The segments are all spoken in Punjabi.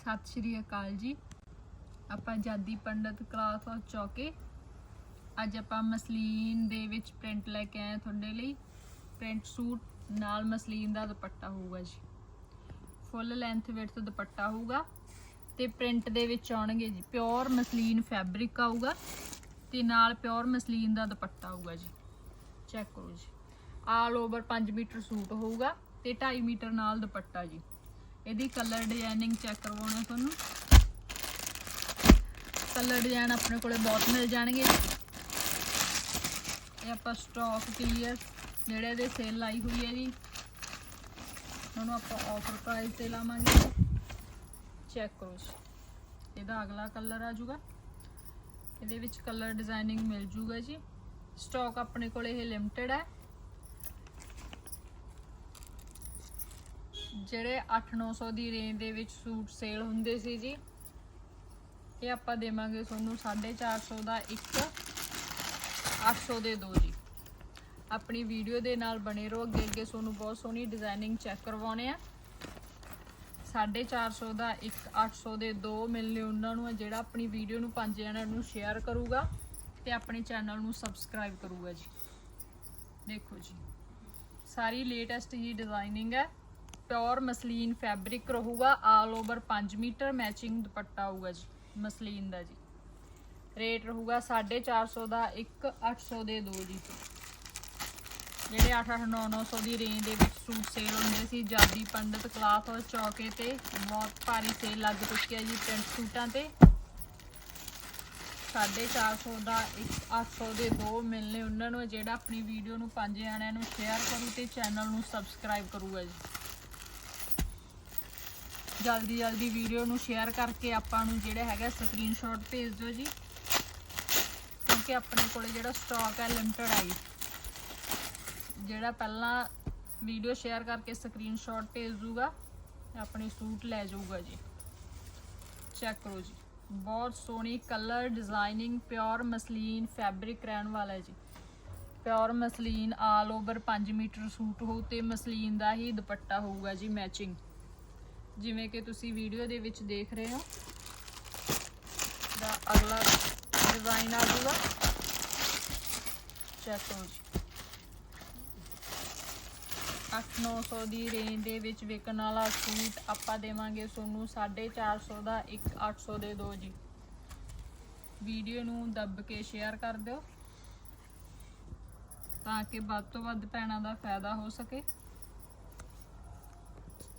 ਸਤਿ ਸ਼੍ਰੀ ਅਕਾਲ ਜੀ। ਆਪਾਂ ਜਾਦੀ ਪੰਡਤ ਕਲਾਸ ਹਾਊਸ ਚੌਕੇ। ਅੱਜ ਆਪਾਂ ਮਸਲੀਨ ਦੇ ਵਿੱਚ ਪ੍ਰਿੰਟ ਲੈ ਕੇ ਆਏ ਤੁਹਾਡੇ ਲਈ। ਪ੍ਰਿੰਟ ਸੂਟ, ਨਾਲ ਮਸਲੀਨ ਦਾ ਦੁਪੱਟਾ ਹੋਊਗਾ ਜੀ। ਫੁੱਲ ਲੈਂਥ ਵਿਡਥ ਦੁਪੱਟਾ ਹੋਊਗਾ ਤੇ ਪ੍ਰਿੰਟ ਦੇ ਵਿੱਚ ਆਉਣਗੇ ਜੀ ਪਿਓਰ ਮਸਲੀਨ ਫੈਬਰਿਕ ਆਊਗਾ ਤੇ ਨਾਲ ਪਿਓਰ ਮਸਲੀਨ ਦਾ ਦੁਪੱਟਾ ਆਊਗਾ ਜੀ। ਚੈੱਕ ਕਰੋ ਜੀ। ਆਲ ਓਵਰ 5 ਮੀਟਰ ਸੂਟ ਹੋਊਗਾ ਤੇ 2.5 ਮੀਟਰ ਨਾਲ ਦੁਪੱਟਾ ਜੀ। ਇਹਦੀ ਕਲਰ ਡਿਜ਼ਾਈਨਿੰਗ ਚੈੱਕ ਕਰਵਾਉਣਾ ਤੁਹਾਨੂੰ। ਕਲਰ ਡਿਜ਼ਾਈਨ ਆਪਣੇ ਕੋਲੇ ਬਹੁਤ ਮਿਲ ਜਾਣਗੇ। ਇਹ ਆਪਾਂ ਸਟਾਕ ਕਲੀਅਰ ਜਿਹੜੇ ਦੇ ਸੇਲ ਲਾਈ ਹੋਈ ਹੈ ਜੀ। ਉਹਨੂੰ ਆਪਾਂ ਆਫਰ ਪ੍ਰਾਈਸ ਤੇ ਲਾਵਾਂਗੇ। ਚੈੱਕ ਕਰੋ ਜੀ। ਇਹਦਾ ਅਗਲਾ ਕਲਰ ਆ ਜਾਊਗਾ। ਇਹਦੇ ਵਿੱਚ ਕਲਰ ਡਿਜ਼ਾਈਨਿੰਗ ਮਿਲ ਜੂਗਾ ਜੀ। ਸਟਾਕ ਆਪਣੇ ਕੋਲ ਇਹ ਲਿਮਟਿਡ ਹੈ। ਜਿਹੜੇ 8-900 ਦੀ ਰੇਂਜ ਦੇ ਵਿੱਚ ਸੂਟ ਸੇਲ ਹੁੰਦੇ ਸੀ ਜੀ, ਇਹ ਆਪਾਂ ਦੇਵਾਂਗੇ ਤੁਹਾਨੂੰ 450 ਦਾ ਇੱਕ 800 ਦੇ ਦੋ ਜੀ। ਆਪਣੀ ਵੀਡੀਓ ਦੇ ਨਾਲ ਬਣੇ ਰਹੋ, ਅੱਗੇ ਅੱਗੇ ਤੁਹਾਨੂੰ ਬਹੁਤ ਸੋਹਣੀ ਡਿਜ਼ਾਈਨਿੰਗ ਚੈੱਕ ਕਰਵਾਉਣੇ ਆ। 450 ਦਾ ਇੱਕ 800 ਦੇ ਦੋ ਮਿਲਨੇ ਉਹਨਾਂ ਨੂੰ ਆ ਜਿਹੜਾ ਆਪਣੀ ਵੀਡੀਓ ਨੂੰ ਪੰਜ ਜਣਿਆਂ ਨੂੰ ਸ਼ੇਅਰ ਕਰੂਗਾ ਤੇ ਆਪਣੇ ਚੈਨਲ ਨੂੰ ਸਬਸਕ੍ਰਾਈਬ ਕਰੂਗਾ ਜੀ। ਦੇਖੋ ਜੀ, ਸਾਰੀ ਲੇਟੈਸਟ ਜੀ ਡਿਜ਼ਾਈਨਿੰਗ ਹੈ। ਪਿਓਰ ਮਸਲੀਨ ਫੈਬਰਿਕ ਰਹੂਗਾ ਆਲ ਓਵਰ 5 ਮੀਟਰ ਮੈਚਿੰਗ ਦੁਪੱਟਾ ਆਊਗਾ ਜੀ, ਮਸਲੀਨ ਦਾ ਜੀ। ਰੇਟ ਰਹੂਗਾ 450 ਦਾ, ਇੱਕ 800 ਦੇ ਦੋ ਜੀ। ਜਿਹੜੇ 8 8 9 900 ਦੀ ਰੇਂਜ ਦੇ ਵਿੱਚ ਸੂਟ ਸੇਲ ਹੁੰਦੇ ਸੀ, ਜਾਦੀ ਪੰਡਤ ਕਲਾਥ ਔਰ ਚੌਕੇ ਤੇ, ਬਹੁਤ ਭਾਰੀ ਸੇਲ ਲੱਗ ਚੁੱਕੀ ਹੈ ਜੀ ਪ੍ਰਿੰਟ ਸੂਟਾਂ ਤੇ। 450 ਦਾ, ਇੱਕ 800 ਦੇ ਦੋ ਮਿਲਨੇ ਉਹਨਾਂ ਨੂੰ, ਜਿਹੜਾ ਆਪਣੀ ਵੀਡੀਓ ਨੂੰ ਪੰਜ ਜਣਿਆਂ ਨੂੰ ਸ਼ੇਅਰ ਕਰੂ ਤੇ ਚੈਨਲ ਨੂੰ ਸਬਸਕ੍ਰਾਈਬ ਕਰੂਗਾ ਜੀ। ਜਲਦੀ ਜਲਦੀ ਵੀਡੀਓ ਨੂੰ ਸ਼ੇਅਰ ਕਰਕੇ ਆਪਾਂ ਨੂੰ ਜਿਹੜਾ ਹੈਗਾ ਸਕਰੀਨਸ਼ਾਟ ਭੇਜ ਦਿਓ ਜੀ। ਕਿਉਂਕਿ ਆਪਣੇ ਕੋਲੇ ਜਿਹੜਾ ਸਟਾਕ ਹੈ ਲਿਮਟਿਡ ਹੈ ਜੀ। ਜਿਹੜਾ ਪਹਿਲਾਂ ਵੀਡੀਓ ਸ਼ੇਅਰ ਕਰਕੇ ਸਕਰੀਨਸ਼ਾਟ ਭੇਜ ਦੂਗਾ ਆਪਣੇ ਸੂਟ ਲੈ ਜਾਊਗਾ ਜੀ। ਚੈੱਕ ਕਰੋ ਜੀ। ਬਹੁਤ ਸੋਹਣੀ colour designing pure muslin fabric ਰਹਿਣ ਵਾਲਾ ਹੈ ਜੀ। Pure muslin all over 5 metre suit ਹੋਊ ਤੇ ਮਸਲੀਨ ਦਾ ਹੀ ਦੁਪੱਟਾ ਹੋਊਗਾ ਜੀ ਮੈਚਿੰਗ ਜਿਵੇਂ ਕਿ ਤੁਸੀਂ ਵੀਡੀਓ ਦੇ ਵਿੱਚ ਦੇਖ ਰਹੇ ਹੋ। ਦਾ ਅਗਲਾ ਡਿਜ਼ਾਈਨ ਆ ਜਾਊਗਾ ਚੈੱਕ ਕਰੋ ਜੀ 8-900 ਦੀ ਰੇਂਜ ਦੇ ਵਿੱਚ ਵਿਕਣ ਵਾਲਾ ਸੂਟ ਆਪਾਂ ਦੇਵਾਂਗੇ ਤੁਹਾਨੂੰ 450 ਦਾ, ਇੱਕ 800 ਦੇ ਦੋ ਜੀ। ਵੀਡੀਓ ਨੂੰ ਦੱਬ ਕੇ ਸ਼ੇਅਰ ਕਰ ਦਿਓ। ਤਾਂ ਕਿ ਵੱਧ ਤੋਂ ਵੱਧ ਭੈਣਾਂ ਦਾ ਫਾਇਦਾ ਹੋ ਸਕੇ।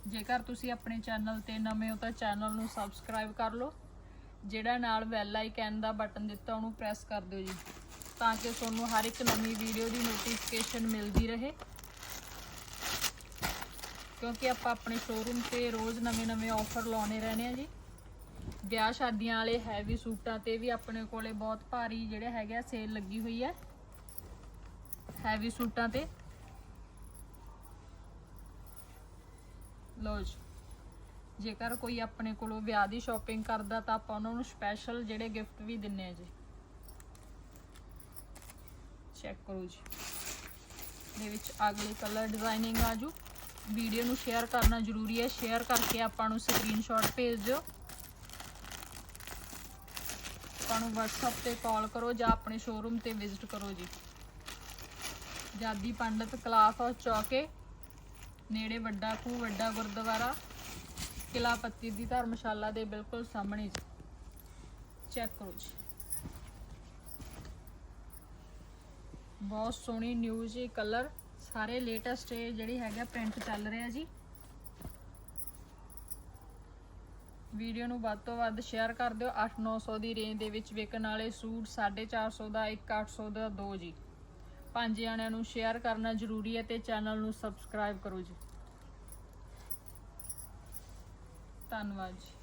ਜੇਕਰ ਤੁਸੀਂ ਆਪਣੇ ਚੈਨਲ ਤੇ ਨਵੇਂ ਹੋ ਤਾਂ ਚੈਨਲ ਨੂੰ ਸਬਸਕ੍ਰਾਈਬ ਕਰ ਲਓ। ਜਿਹੜਾ ਨਾਲ ਬੈਲ ਆਈਕਨ ਦਾ ਬਟਨ ਦਿੱਤਾ ਉਹਨੂੰ ਪ੍ਰੈਸ ਕਰ ਦਿਓ ਜੀ। ਤਾਂ ਕਿ ਤੁਹਾਨੂੰ ਹਰ ਇੱਕ ਨਵੀਂ ਵੀਡੀਓ ਦੀ ਨੋਟੀਫਿਕੇਸ਼ਨ ਮਿਲਦੀ ਰਹੇ। ਕਿਉਂਕਿ ਆਪਾਂ ਆਪਣੇ ਸ਼ੋਰੂਮ ਤੇ ਰੋਜ਼ ਨਵੇਂ-ਨਵੇਂ ਆਫਰ ਲਾਉਣੇ ਰਹਿੰਦੇ ਆ ਜੀ। ਵਿਆਹ ਸ਼ਾਦੀਆਂ ਵਾਲੇ ਹੈਵੀ ਸੂਟਾਂ ਤੇ ਵੀ ਆਪਣੇ ਕੋਲੇ ਬਹੁਤ ਭਾਰੀ ਜਿਹੜੇ ਹੈਗੇ ਆ ਸੇਲ ਲੱਗੀ ਹੋਈ ਹੈ। ਹੈਵੀ ਸੂਟਾਂ ਤੇ। ਲੋ ਜੀ। ਜੇਕਰ ਕੋਈ ਆਪਣੇ ਕੋਲੋਂ ਵਿਆਹ ਦੀ ਸ਼ਾਪਿੰਗ ਕਰਦਾ ਤਾਂ ਆਪਾਂ ਉਹਨਾਂ ਨੂੰ ਸਪੈਸ਼ਲ ਜਿਹੜੇ ਗਿਫਟ ਵੀ ਦਿੰਨੇ ਆ ਜੀ। ਚੈੱਕ ਕਰੋ ਜੀ। ਦੇ ਵਿੱਚ ਅਗਲੀ ਕਲਰ ਡਿਜ਼ਾਈਨਿੰਗ ਜੂ। ਵੀਡੀਓ ਨੂੰ ਸ਼ੇਅਰ ਕਰਨਾ ਜ਼ਰੂਰੀ ਹੈ। ਸ਼ੇਅਰ ਕਰਕੇ ਆਪਾਂ ਨੂੰ ਸਕਰੀਨਸ਼ਾਟ ਭੇਜ ਦਿਓ। ਆਪਾਂ ਨੂੰ WhatsApp ਤੇ ਕਾਲ ਕਰੋ ਜਾਂ ਆਪਣੇ ਸ਼ੋਰੂਮ ਤੇ ਵਿਜ਼ਿਟ ਕਰੋ ਜੀ। ਜਾਦੀ ਪੰਡਤ ਕਲਾਸ ਹਾਊਸ ਚੌਕੇ। ਨੇੜੇ ਵੱਡਾ ਖੂਹ, ਵੱਡਾ ਗੁਰਦੁਆਰਾ ਕਿਲਾ ਪੱਤੀ ਦੀ ਧਰਮਸ਼ਾਲਾ ਦੇ ਬਿਲਕੁਲ ਸਾਹਮਣੇ ਜੀ। ਚੈੱਕ ਕਰੋ ਜੀ। ਬਹੁਤ ਸੋਹਣੀ ਨਿਊ ਜੀ ਕਲਰ ਸਾਰੇ ਲੇਟੈਸਟ ਜਿਹੜੀ ਹੈਗਾ ਪ੍ਰਿੰਟ ਚੱਲ ਰਿਹਾ ਜੀ। ਵੀਡੀਓ ਨੂੰ ਵੱਧ ਤੋਂ ਵੱਧ ਸ਼ੇਅਰ ਕਰ ਦਿਓ। 8-900 ਦੀ ਰੇਂਜ ਦੇ ਵਿੱਚ ਵਿਕਣ ਵਾਲੇ ਸੂਟ 450 ਦਾ, ਇੱਕ 800 ਦਾ, ਦੋ ਜੀ। ਪੰਜ ਜਣਿਆਂ ਨੂੰ ਸ਼ੇਅਰ ਕਰਨਾ ਜ਼ਰੂਰੀ ਹੈ ਤੇ ਚੈਨਲ ਨੂੰ ਸਬਸਕ੍ਰਾਈਬ ਕਰੋ ਜੀ। ਧੰਨਵਾਦ ਜੀ।